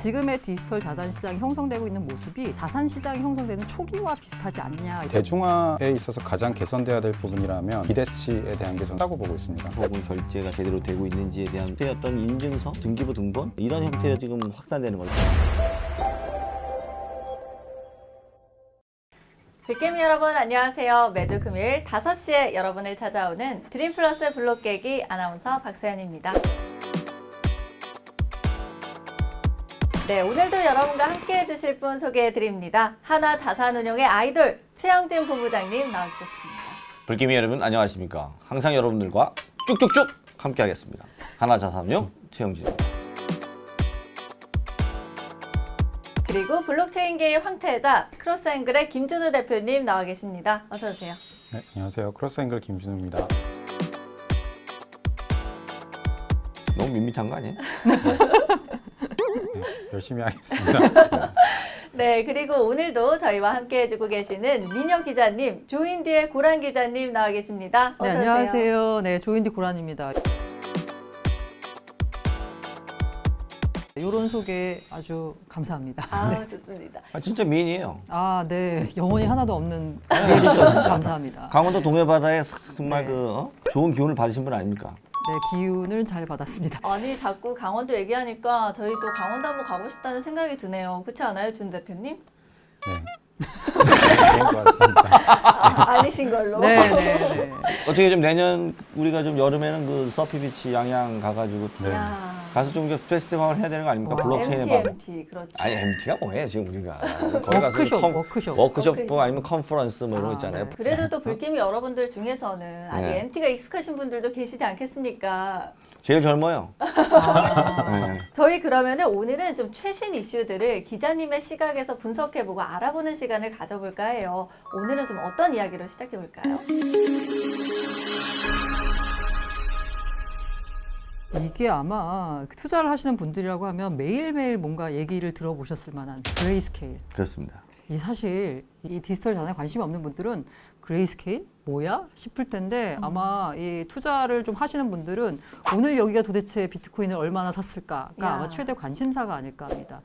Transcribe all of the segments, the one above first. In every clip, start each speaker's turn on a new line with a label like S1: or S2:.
S1: 지금의 디지털 자산 시장이 형성되고 있는 모습이 자산 시장이 형성되는 초기와 비슷하지 않냐.
S2: 대중화에 있어서 가장 개선돼야 될 부분이라면 기대치에 대한 게 저는 다고 보고 있습니다.
S3: 혹은 결제가 제대로 되고 있는지에 대한 어떤 인증서, 등기부 등본 이런 형태로 지금 확산되는 거죠.
S4: 듣개미 여러분 안녕하세요. 매주 금요일 5시에 여러분을 찾아오는 드림플러스 블록 깨기 아나운서 박소연입니다. 네, 오늘도 여러분과 함께 해주실 분 소개해 드립니다. 하나 자산운용의 아이돌 최영진 본부장님 나와주셨습니다.
S3: 불기미 여러분 안녕하십니까? 항상 여러분들과 쭉쭉쭉 함께하겠습니다. 하나자산용 최영진입니다.
S4: 그리고 블록체인계의 황태자 크로스앵글의 김준우 대표님 나와 계십니다. 어서 오세요.
S2: 네, 안녕하세요. 크로스앵글 김준우입니다.
S3: 너무 밋밋한 거 아니에요?
S2: 네, 열심히 하겠습니다.
S4: 네, 그리고 오늘도 저희와 함께 해주고 계시는 민혁 기자님, 조인디의 고란 기자님 나와 계십니다. 어서
S1: 네,
S4: 오세요.
S1: 안녕하세요. 네, 조인디 고란입니다. 이런 소개 아주 감사합니다.
S4: 아, 좋습니다.
S3: 아, 진짜 미인이에요.
S1: 아, 네. 영혼이 하나도 없는 메일이죠. 감사합니다.
S3: 강원도 동해바다에 정말
S1: 네.
S3: 그 어? 좋은 기운을 받으신 분 아닙니까?
S1: 네, 기운을 잘 받았습니다.
S4: 아니 자꾸 강원도 얘기하니까 저희도 강원도 한번 가고 싶다는 생각이 드네요. 그렇지 않아요, 준 대표님?
S2: 네. 그런 것 같습니다.
S4: 아, 아니신 걸로.
S1: 네, 네, 네.
S3: 어떻게 좀 내년 우리가 좀 여름에는 그 서피비치 양양 가가지고
S2: 네.
S4: 야,
S3: 가서 좀 페스티벌 해야 되는 거 아닙니까?
S1: 어,
S3: 블록체인에
S4: MT,
S3: 막
S4: MT 그렇죠.
S3: 아니 MT가 뭐예요 지금 우리가 거기 가서
S1: 워크숍,
S3: 컨-
S1: 워크숍.
S3: 워크숍. 뭐 아니면 컨퍼런스 뭐 이런 거
S1: 아,
S3: 있잖아요.
S1: 네.
S4: 그래도 또 불김이 여러분들 중에서는 아직
S3: 네.
S4: MT가 익숙하신 분들도 계시지 않겠습니까?
S3: 제일 젊어요.
S1: 아,
S3: 네.
S4: 저희 그러면은 오늘은 좀 최신 이슈들을 기자님의 시각에서 분석해보고 알아보는 시간을 가져볼까 해요. 오늘은 좀 어떤 이야기로 시작해볼까요?
S1: 이게 아마 투자를 하시는 분들이라고 하면 매일매일 뭔가 얘기를 들어보셨을 만한 그레이스케일.
S3: 그렇습니다.
S1: 이 사실 이 디지털 자산에 관심이 없는 분들은 그레이스케일 뭐야 싶을 텐데 아마 이 투자를 좀 하시는 분들은 오늘 여기가 도대체 비트코인을 얼마나 샀을까가
S4: 야.
S1: 아마 최대 관심사가 아닐까 합니다.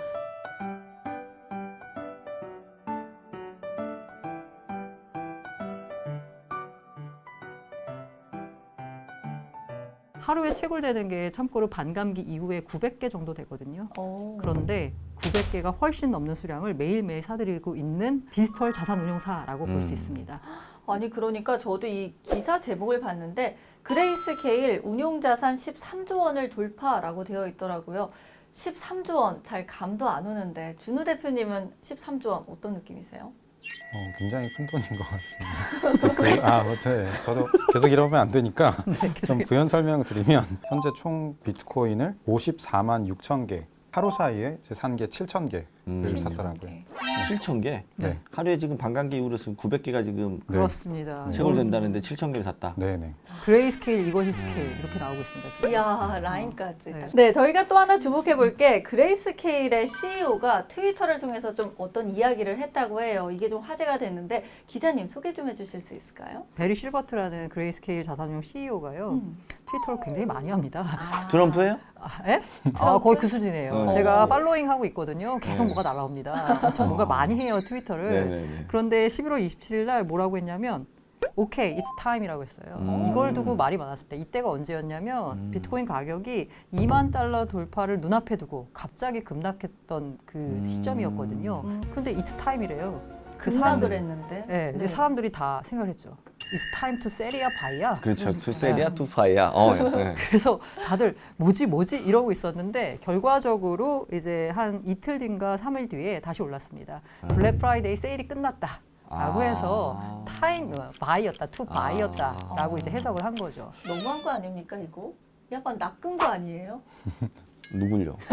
S1: 하루에 채굴되는 게 참고로 반감기 이후에 900개 정도 되거든요.
S4: 오.
S1: 그런데 900개가 훨씬 넘는 수량을 매일매일 사들이고 있는 디지털 자산 운용사라고 볼 수
S3: 음.
S1: 있습니다.
S4: 아니 그러니까 저도 이 기사 제목을 봤는데 그레이스 케일 운용자산 13조 원을 돌파라고 되어 있더라고요. 13조 원 잘 감도 안 오는데 준우 대표님은 13조 원 어떤 느낌이세요?
S2: 어, 굉장히 큰 돈인 것 같습니다. 그, 아, 뭐, 네. 저도 계속 이러면 안 되니까 좀 부연 설명 드리면 현재 총 비트코인을 54만 6천 개 하루 사이에 제 산 게 7천 개를
S3: 음.
S2: 샀더라고요.
S3: 7천 개.
S2: 네.
S3: 하루에 지금 반감기 이후로 지금 900개가 지금
S2: 네.
S1: 그렇습니다.
S3: 채굴된다는데 7천 개를 샀다.
S2: 네, 네.
S1: 그레이 스케일, 이것이 스케일 이렇게 나오고 있습니다. 지금.
S4: 이야 라인까지.
S1: 네.
S4: 네. 저희가 또 하나 주목해 볼 게 그레이스 케일의 CEO가 트위터를 통해서 좀 어떤 이야기를 했다고 해요. 이게 좀 화제가 됐는데 기자님 소개 좀 해주실 수 있을까요?
S1: 베리 실버트라는 그레이 스케일 자산운용 CEO가요.
S4: 음.
S1: 트위터를 굉장히 많이 합니다.
S4: 아.
S3: 트럼프예요?
S1: 아, 예? 아, 거의 그 수준이에요.
S3: 네.
S1: 제가 팔로잉 하고 있거든요. 계속
S3: 네.
S1: 뭐가 날라옵니다. 엄청 뭔가
S3: 어.
S1: 많이 해요, 트위터를.
S3: 네네네.
S1: 그런데 11월 27일 날 뭐라고 했냐면 오케이, it's time이라고 했어요.
S3: 음.
S1: 이걸 두고 말이 많았습니다. 이때가 언제였냐면
S3: 음.
S1: 비트코인 가격이 2만 달러 돌파를 눈앞에 두고 갑자기 급락했던 그
S3: 음.
S1: 시점이었거든요.
S4: 음.
S1: 그런데 it's time이래요. 그 사람들,
S4: 했는데.
S1: 네, 이제
S4: 네.
S1: 사람들이 다 생각을 했죠. It's time to sell이야, buy야.
S3: 그렇죠. 투세리아 투파이야. 어, 네.
S1: 그래서 다들 뭐지 뭐지 이러고 있었는데 결과적으로 이제 한 이틀 뒤인가 3일 뒤에 다시 올랐습니다. 블랙 프라이데이 세일이 끝났다. 라고
S3: 아.
S1: 해서 타임 바이였다, 투
S3: 아.
S1: 바이였다라고 이제 해석을 한 거죠.
S4: 너무한 거 아닙니까 이거? 약간 낚은 거 아니에요?
S3: 누굴요?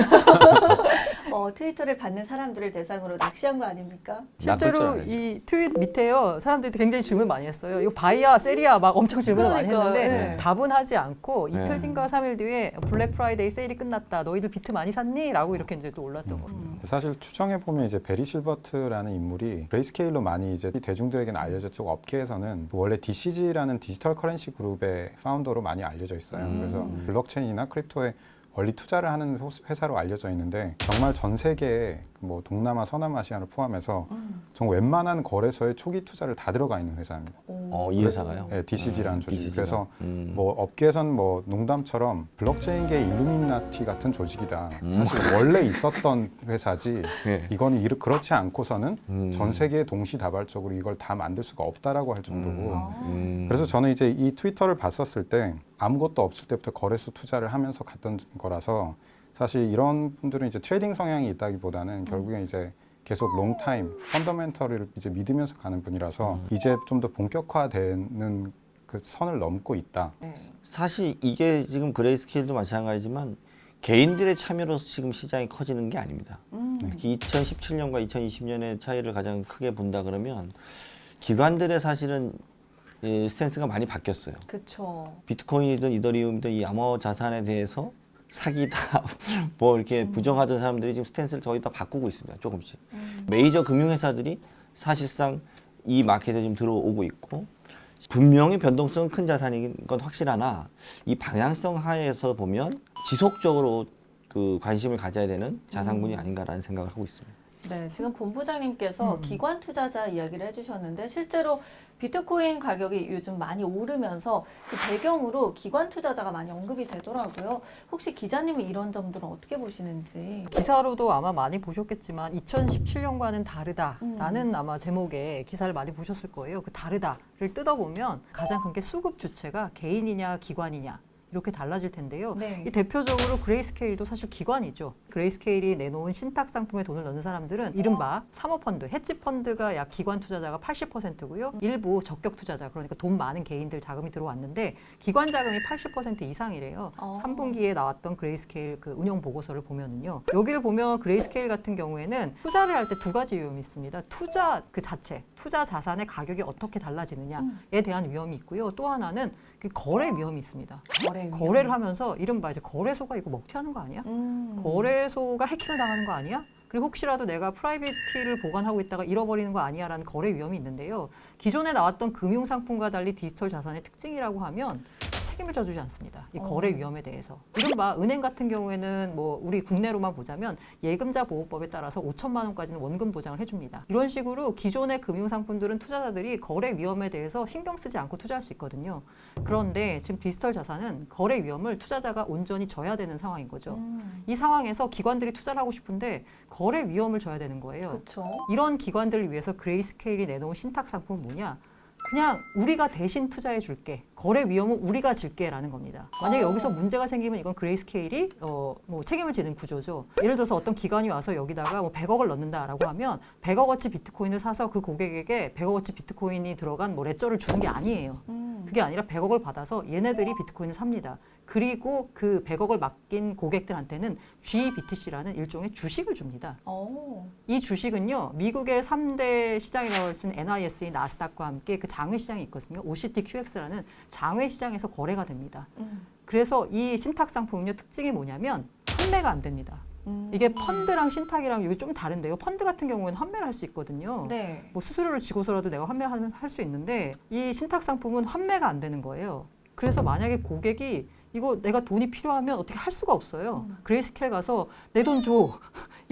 S4: 어, 트위터를 받는 사람들을 대상으로 낚시한 거 아닙니까?
S1: 실제로 줄이 트윗 밑에요 사람들이 굉장히 질문 많이 했어요. 이거 바이야, 세리야 막 엄청 질문을 많이
S4: 그러니까요.
S1: 했는데
S4: 네.
S1: 답은 하지 않고
S3: 네.
S1: 이틀 뒤인가 3일 뒤에 블랙 프라이데이 세일이 끝났다. 너희들 비트 많이 샀니?라고 이렇게 이제 또 올랐던 겁니다.
S4: 음.
S2: 사실 추정해 보면 이제 베리 실버트라는 인물이 그레이스케일로 많이 이제 대중들에게는 알려졌고 업계에서는 원래 DCG라는 디지털 커런시 그룹의 파운더로 많이 알려져 있어요.
S3: 음.
S2: 그래서 블록체인이나 크립토에 원리 투자를 하는 호- 회사로 알려져 있는데 정말 전 세계 뭐 동남아, 서남아시아를 포함해서
S4: 음.
S2: 정 웬만한 거래소의 초기 투자를 다 들어가 있는 회사입니다.
S3: 어, 이 회사가요?
S2: 네, DCG라는
S3: 음,
S2: 조직.
S3: DCG 가.
S2: 그래서
S3: 음.
S2: 뭐 업계에선 뭐 농담처럼 블록체인계 일루미나티 같은 조직이다.
S3: 음.
S2: 사실 원래 있었던 회사지.
S3: 예.
S2: 이거는 이르- 그렇지 않고서는
S3: 음.
S2: 전 세계에 동시다발적으로 이걸 다 만들 수가 없다라고 할 정도고.
S3: 음.
S2: 그래서 저는 이제 이 트위터를 봤었을 때 아무것도 없을 때부터 거래소 투자를 하면서 갔던 거라서 사실 이런 분들은 이제 트레이딩 성향이 있다기보다는 결국엔 이제 계속 롱타임 펀더멘털을 이제 믿으면서 가는 분이라서
S3: 음.
S2: 이제 좀 더 본격화되는 그 선을 넘고 있다.
S1: 네.
S3: 사실 이게 지금 그레이스케일도 마찬가지지만 개인들의 참여로 지금 시장이 커지는 게 아닙니다.
S4: 음.
S3: 특히 2017년과 2020년의 차이를 가장 크게 본다 그러면 기관들의 사실은 이 스탠스가 많이 바뀌었어요.
S4: 그쵸.
S3: 비트코인이든 이더리움이든 이 암호 자산에 대해서 사기다 뭐 이렇게 부정하던 사람들이 지금 스탠스를 거의 다 바꾸고 있습니다. 조금씩.
S4: 음.
S3: 메이저 금융회사들이 사실상 이 마켓에 지금 들어오고 있고 분명히 변동성은 큰 자산인 건 확실하나 이 방향성 하에서 보면 지속적으로 그 관심을 가져야 되는 자산군이 아닌가라는 생각을 하고 있습니다.
S4: 네, 지금 본부장님께서
S1: 음.
S4: 기관 투자자 이야기를 해주셨는데 실제로 비트코인 가격이 요즘 많이 오르면서 그 배경으로 기관 투자자가 많이 언급이 되더라고요. 혹시 기자님은 이런 점들은 어떻게 보시는지?
S1: 기사로도 아마 많이 보셨겠지만 2017년과는 다르다라는
S4: 음.
S1: 아마 제목의 기사를 많이 보셨을 거예요. 그 다르다를 뜯어보면 가장 큰 게 수급 주체가 개인이냐 기관이냐 이렇게 달라질 텐데요.
S4: 네.
S1: 이 대표적으로 그레이스케일도 사실 기관이죠. 그레이스케일이 내놓은 신탁 상품에 돈을 넣는 사람들은 이른바 사모펀드, 헤지펀드가 약 기관 투자자가 80%고요. 일부 적격 투자자, 그러니까 돈 많은 개인들 자금이 들어왔는데 기관 자금이 80% 이상이래요.
S4: 어.
S1: 3분기에 나왔던 그레이스케일 그 운영 보고서를 보면은요. 여기를 보면 그레이스케일 같은 경우에는 투자를 할 때 두 가지 위험이 있습니다. 투자 그 자체, 투자 자산의 가격이 어떻게 달라지느냐에 대한 위험이 있고요. 또 하나는 그 거래 위험이 있습니다.
S4: 거래 위험.
S1: 거래를 하면서 이른바 이제 거래소가 이거 먹튀하는 거 아니야?
S4: 음.
S1: 거래소가 해킹을 당하는 거 아니야? 그리고 혹시라도 내가 프라이빗 키를 보관하고 있다가 잃어버리는 거 아니야라는 거래 위험이 있는데요. 기존에 나왔던 금융 상품과 달리 디지털 자산의 특징이라고 하면 책임을 져주지 않습니다. 이
S4: 어.
S1: 거래 위험에 대해서. 이른바 은행 같은 경우에는 뭐 우리 국내로만 보자면 예금자 보호법에 따라서 5천만 원까지는 원금 보장을 해줍니다. 이런 식으로 기존의 금융 상품들은 투자자들이 거래 위험에 대해서 신경 쓰지 않고 투자할 수 있거든요. 그런데 지금 디지털 자산은 거래 위험을 투자자가 온전히 져야 되는 상황인 거죠.
S4: 음.
S1: 이 상황에서 기관들이 투자를 하고 싶은데 거래 위험을 져야 되는 거예요.
S4: 그렇죠.
S1: 이런 기관들을 위해서 그레이스케일이 내놓은 신탁 상품은 뭐냐? 그냥 우리가 대신 투자해 줄게. 거래 위험은 우리가 질게라는 겁니다. 만약에
S4: 어.
S1: 여기서 문제가 생기면 이건 그레이스케일이 어, 뭐 책임을 지는 구조죠. 예를 들어서 어떤 기관이 와서 여기다가 뭐 100억을 넣는다라고 하면 100억어치 비트코인을 사서 그 고객에게 100억어치 비트코인이 들어간 뭐 레저를 주는 게 아니에요.
S4: 음.
S1: 그게 아니라 100억을 받아서 얘네들이 비트코인을 삽니다. 그리고 그 100억을 맡긴 고객들한테는 GBTC라는 일종의 주식을 줍니다.
S4: 어.
S1: 이 주식은요, 미국의 3대 시장이라고 할 수 있는 NISE, 나스닥과 함께 그 장외 시장이 있거든요. OCTQX라는 장외 시장에서 거래가 됩니다.
S4: 음.
S1: 그래서 이 신탁 상품은요, 특징이 뭐냐면 판매가 안 됩니다.
S4: 음.
S1: 이게 펀드랑 신탁이랑 여기 좀 다른데요. 펀드 같은 경우에는 환매를 할 수 있거든요.
S4: 네.
S1: 뭐 수수료를 지고서라도 내가 환매하면 할 수 있는데 이 신탁 상품은 환매가 안 되는 거예요. 그래서 만약에 고객이 이거 내가 돈이 필요하면 어떻게 할 수가 없어요.
S4: 음.
S1: 그레이스케일 가서 내 돈 줘.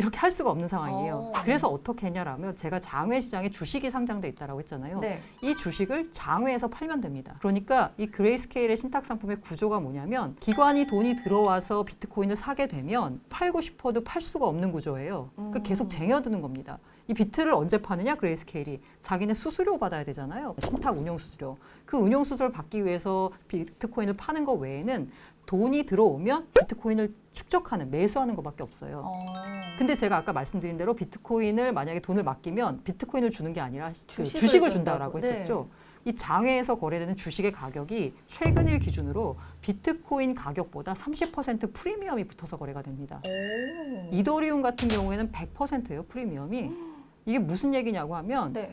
S1: 이렇게 할 수가 없는 상황이에요.
S4: 어.
S1: 그래서 어떻게 했냐라면 제가 장외 시장에 주식이 상장돼 있다라고 했잖아요.
S4: 네.
S1: 이 주식을 장외에서 팔면 됩니다. 그러니까 이 그레이스케일의 신탁 상품의 구조가 뭐냐면 기관이 돈이 들어와서 비트코인을 사게 되면 팔고 싶어도 팔 수가 없는 구조예요. 그러니까
S4: 음.
S1: 계속 쟁여두는 겁니다. 이 비트를 언제 파느냐 그레이스케일이 자기네 수수료 받아야 되잖아요. 신탁 운용 수수료. 그 운용 수수료를 받기 위해서 비트코인을 파는 것 외에는 돈이 들어오면 비트코인을 축적하는 매수하는 것밖에 없어요.
S4: 어.
S1: 근데 제가 아까 말씀드린 대로 비트코인을 만약에 돈을 맡기면 비트코인을 주는 게 아니라 그
S4: 주식을
S1: 주식을. 준다라고
S4: 네.
S1: 했었죠. 이 장외에서 거래되는 주식의 가격이 최근일 기준으로 비트코인 가격보다 30% 프리미엄이 붙어서 거래가 됩니다.
S4: 오.
S1: 이더리움 같은 경우에는 100%예요, 프리미엄이. 이게 무슨 얘기냐고 하면
S4: 네.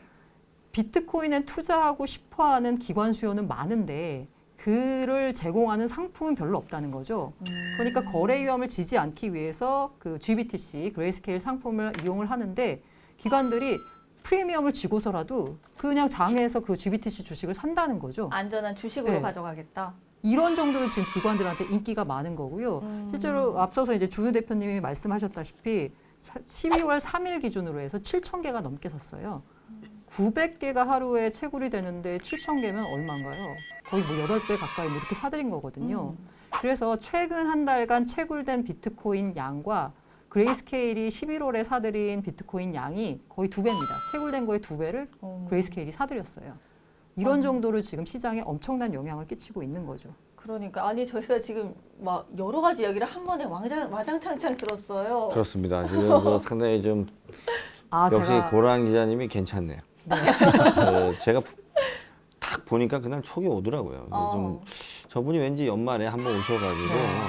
S1: 비트코인에 투자하고 싶어 하는 기관 수요는 많은데 그를 제공하는 상품은 별로 없다는 거죠.
S4: 음.
S1: 그러니까 거래 위험을 지지 않기 위해서 그 GBTC 그레이스케일 상품을 이용을 하는데 기관들이 프리미엄을 지고서라도 그냥 장에서 그 GBTC 주식을 산다는 거죠.
S4: 안전한 주식으로
S1: 네.
S4: 가져가겠다.
S1: 이런 정도로 지금 기관들한테 인기가 많은 거고요.
S4: 음.
S1: 실제로 앞서서 이제 준우 대표님이 말씀하셨다시피 사- 12월 3일 기준으로 해서 7천 개가 넘게 샀어요. 900개가 하루에 채굴이 되는데 7천 개면 얼마인가요? 거의 뭐 8배 가까이 뭐 이렇게 사들인 거거든요.
S4: 음.
S1: 그래서 최근 한 달간 채굴된 비트코인 양과 그레이스케일이 11월에 사들인 비트코인 양이 거의 두 배입니다. 채굴된 거의 두 배를
S4: 어.
S1: 그레이스케일이 사들였어요. 이런
S4: 아.
S1: 정도로 지금 시장에 엄청난 영향을 끼치고 있는 거죠.
S4: 그러니까 아니 저희가 지금 막 여러 가지 이야기를 한 번에 왕장 와장창창 들었어요.
S3: 그렇습니다. 지금 그 상당히 좀
S1: 아,
S3: 역시
S1: 제가
S3: 고란 기자님이 괜찮네요. 어, 제가 딱 보니까 그날 촉이 오더라고요. 그래서 좀
S4: 어,
S3: 저분이 왠지 연말에 한번 오셔가지고
S1: 네.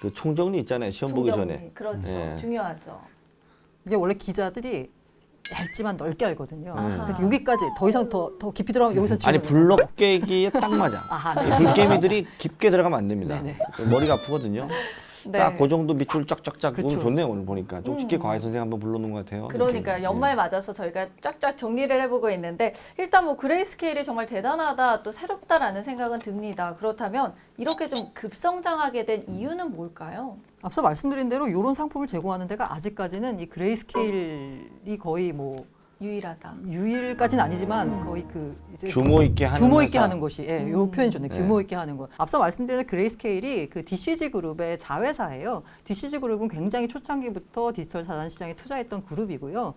S3: 그 총정리 있잖아요. 시험 보기
S4: 총정리.
S3: 전에.
S4: 그렇죠.
S3: 네.
S4: 중요하죠.
S1: 이게 원래 기자들이 얇지만 넓게 알거든요.
S3: 아하.
S1: 그래서 여기까지 더 이상 더, 더 깊이 들어가면 여기서
S3: 아니
S1: 질문을
S3: 블럭 깨기에 딱 맞아.
S1: 아하,
S3: 이
S1: 네.
S3: 불개미들이 깊게 들어가면 안 됩니다.
S1: 네네.
S3: 머리가 아프거든요.
S4: 네.
S3: 딱 그 정도 밑줄 쫙쫙쫙
S1: 그렇죠,
S3: 오늘 좋네요 오늘 보니까 좀 쉽게
S4: 음.
S3: 과외 선생 한번 불러놓은 것 같아요.
S4: 그러니까
S3: 느낌이.
S4: 연말 맞아서 저희가 쫙쫙 정리를 해보고 있는데 일단 뭐 그레이스케일이 정말 대단하다 또 새롭다라는 생각은 듭니다. 그렇다면 이렇게 좀 급성장하게 된 이유는 뭘까요?
S1: 앞서 말씀드린 대로 이런 상품을 제공하는 데가 아직까지는 이 그레이스케일이 거의 뭐
S4: 유일하다.
S1: 유일까지는 아니지만 거의 그 이제
S3: 규모 있게 하는
S1: 규모 있게
S3: 회사.
S1: 하는 것이 예,
S4: 음.
S1: 요 표현이 좋네.
S3: 네.
S1: 규모 있게 하는 것. 앞서 말씀드린 그레이스케일이 그 DCG 그룹의 자회사예요. DCG 그룹은 굉장히 초창기부터 디지털 자산 시장에 투자했던 그룹이고요.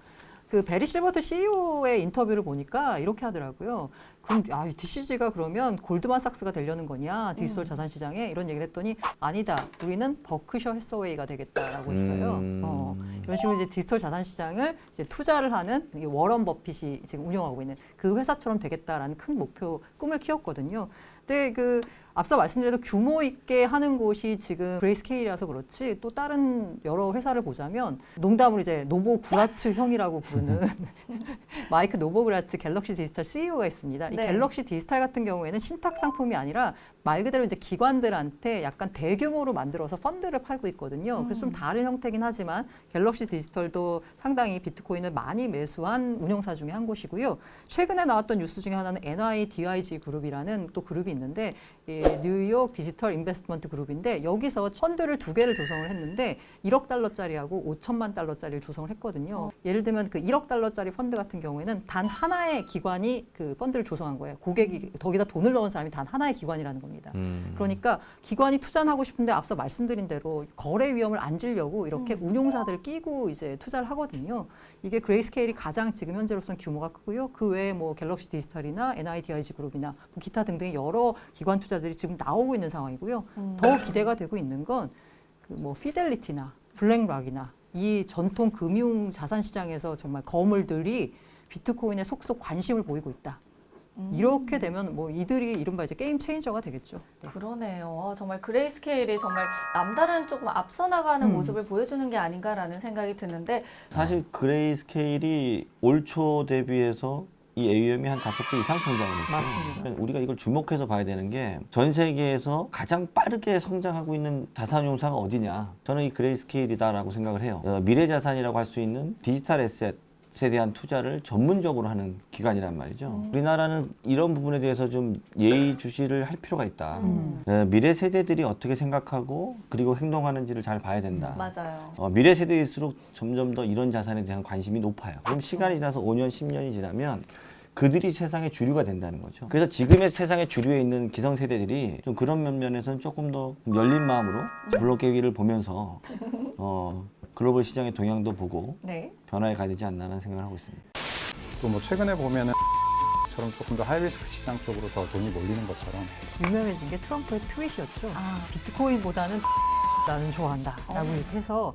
S1: 그 베리 실버트 CEO의 인터뷰를 보니까 이렇게 하더라고요. 그럼 아, DCG가 그러면 골드만삭스가 되려는 거냐 디지털
S4: 음.
S1: 자산 시장에 이런 얘기를 했더니 아니다. 우리는 버크셔 해서웨이가 되겠다라고 했어요.
S3: 음.
S1: 어, 이런 식으로 이제 디지털 자산 시장을 이제 투자를 하는 워런 버핏이 지금 운영하고 있는 그 회사처럼 되겠다라는 큰 목표 꿈을 키웠거든요. 근데 그 앞서 말씀드린 규모 있게 하는 곳이 지금 그레이스케일이라서 그렇지 또 다른 여러 회사를 보자면 농담으로 이제 노보 구라츠 형이라고 부르는 마이크 노보그라츠 갤럭시 디지털 CEO가 있습니다. 이
S4: 네.
S1: 갤럭시 디지털 같은 경우에는 신탁 상품이 아니라 말 그대로 이제 기관들한테 약간 대규모로 만들어서 펀드를 팔고 있거든요. 그래서 좀
S4: 음.
S1: 다른 형태긴 하지만 갤럭시 디지털도 상당히 비트코인을 많이 매수한 운영사 중에 한 곳이고요. 최근에 나왔던 뉴스 중에 하나는 NIDIG 그룹이라는 또 그룹이 있는데 이 뉴욕 디지털 인베스트먼트 그룹인데 여기서 펀드를 두 개를 조성을 했는데 1억 달러짜리하고 5천만 달러짜리를 조성을 했거든요. 예를 들면 그 1억 달러짜리 펀드 같은 경우에는 단 하나의 기관이 그 펀드를 조성한 거예요. 고객이 거기다 돈을 넣은 사람이 단 하나의 기관이라는 겁니다.
S3: 음.
S1: 그러니까 기관이 투자를 하고 싶은데 앞서 말씀드린 대로 거래 위험을 안 지려고 이렇게
S4: 음.
S1: 운용사들 끼고 이제 투자를 하거든요. 이게 그레이스케일이 가장 지금 현재로서는 규모가 크고요. 그 외에 뭐 갤럭시 디지털이나 NIDIG 그룹이나 뭐 기타 등등 여러 기관 투자들이 지금 나오고 있는 상황이고요.
S4: 음.
S1: 더 기대가 되고 있는 건 그 뭐 피델리티나 블랙락이나 이 전통 금융 자산 시장에서 정말 거물들이 비트코인에 속속 관심을 보이고 있다.
S4: 음.
S1: 이렇게 되면 뭐 이들이 이른바 이제 게임 체인저가 되겠죠. 네.
S4: 그러네요. 아, 정말 그레이스케일이 정말 남다른 조금 앞서 나가는
S1: 음.
S4: 모습을 보여주는 게 아닌가라는 생각이 드는데
S3: 사실 그레이스케일이 올 초 대비해서 이 AUM이 한 다섯 배 이상 성장을 했어요.
S1: 맞습니다.
S3: 그러니까 우리가 이걸 주목해서 봐야 되는 게 전 세계에서 가장 빠르게 성장하고 있는 자산용사가 어디냐? 저는 이 그레이스케일이다라고 생각을 해요. 어, 미래 자산이라고 할 수 있는 디지털 에셋 에 대한 투자를 전문적으로 하는 기관이란 말이죠.
S4: 음.
S3: 우리나라는 이런 부분에 대해서 좀 예의주시를 할 필요가 있다.
S1: 음.
S3: 어, 미래 세대들이 어떻게 생각하고 그리고 행동하는지를 잘 봐야 된다.
S4: 맞아요.
S3: 어, 미래 세대일수록 점점 더 이런 자산에 대한 관심이 높아요. 그럼 시간이 지나서 5년, 10년이 지나면 그들이 세상의 주류가 된다는 거죠. 그래서 지금의 세상의 주류에 있는 기성 세대들이 좀 그런 면면에서는 조금 더 열린 마음으로 블록 계기를 보면서 어, 글로벌 시장의 동향도 보고
S4: 네.
S3: 변화에 가야 되지 않나라는 생각을 하고 있습니다.
S2: 또 뭐 최근에 보면은 처럼 조금 더 하이리스크 시장 쪽으로 더 돈이 몰리는 것처럼
S1: 유명해진 게 트럼프의 트윗이었죠.
S4: 아.
S1: 비트코인보다는 나는 좋아한다. 라고
S4: 어.
S1: 이렇게 해서